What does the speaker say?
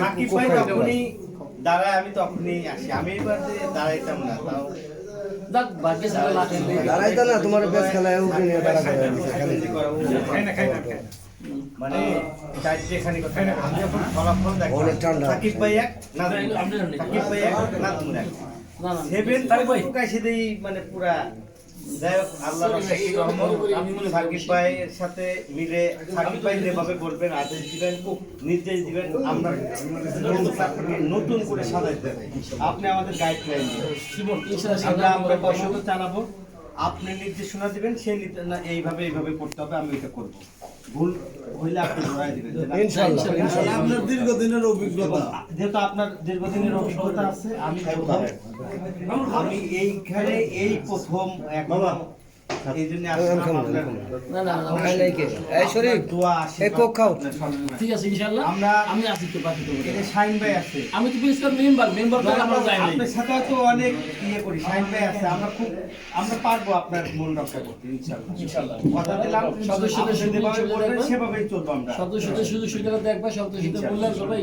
আমি ভাই যখনই দাঁড়ায় আমি তখনই আসি আমি এবার দাঁড়াইতাম না তাও দাঁড়াইতো না তোমার বেশ খেলায় উঠে নিয়ে দাঁড়া করে শান্তি করা। উচিত। মানে অনেক ঠান্ডা। সাকিব ভাই এক নেই। সাকিব ভাই এক না, তুমি সেভেন মানে পুরা যাই হোক আল্লাহর অশেষ সাকিব ভাইয়ের সাথে মিলে সাকিব ভাই যেভাবে বলবেন আদেশ দিবেন নির্দেশ দিবেন আমরা নতুন করে সাজাইতে আপনি আমাদের গাইডলাইন আমরা আমরা আপনি নির্দেশনা দিবেন সে এইভাবে এইভাবে করতে হবে আমি এটা করব। ভুল হইলে আপনি ধরাই দিবেন ইনশাআল্লাহ, ইনশাআল্লাহ। আপনার দীর্ঘদিনের অভিজ্ঞতা যেহেতু আপনার দীর্ঘদিনের অভিজ্ঞতা আছে আমি আমি এইখানে এই প্রথম এখন এই জন্য না, না, এই কোক খাও। ঠিক আছে, ইনশাআল্লাহ। আমরা- আমি আছি তো বাকি তো। এই যে শাহিন ভাই আছে। আমি তো প্রিন্সিপাল মেম্বার মেম্বার তো আমরা যাই নাই। আপনার সাথে তো অনেক ইয়ে করি শাহিন ভাই আছে। আমরা খুব আমরা পারব আপনার মন রক্ষা করতে ইনশাআল্লাহ। ইনশাআল্লাহ। কথা দিলাম সদস্যদের সুযোগ সুবিধা সেভাবেই চলবো আমরা। সদস্যদের সুযোগ সুবিধা দেখবা সদস্যদের মূল্যায়ন করবা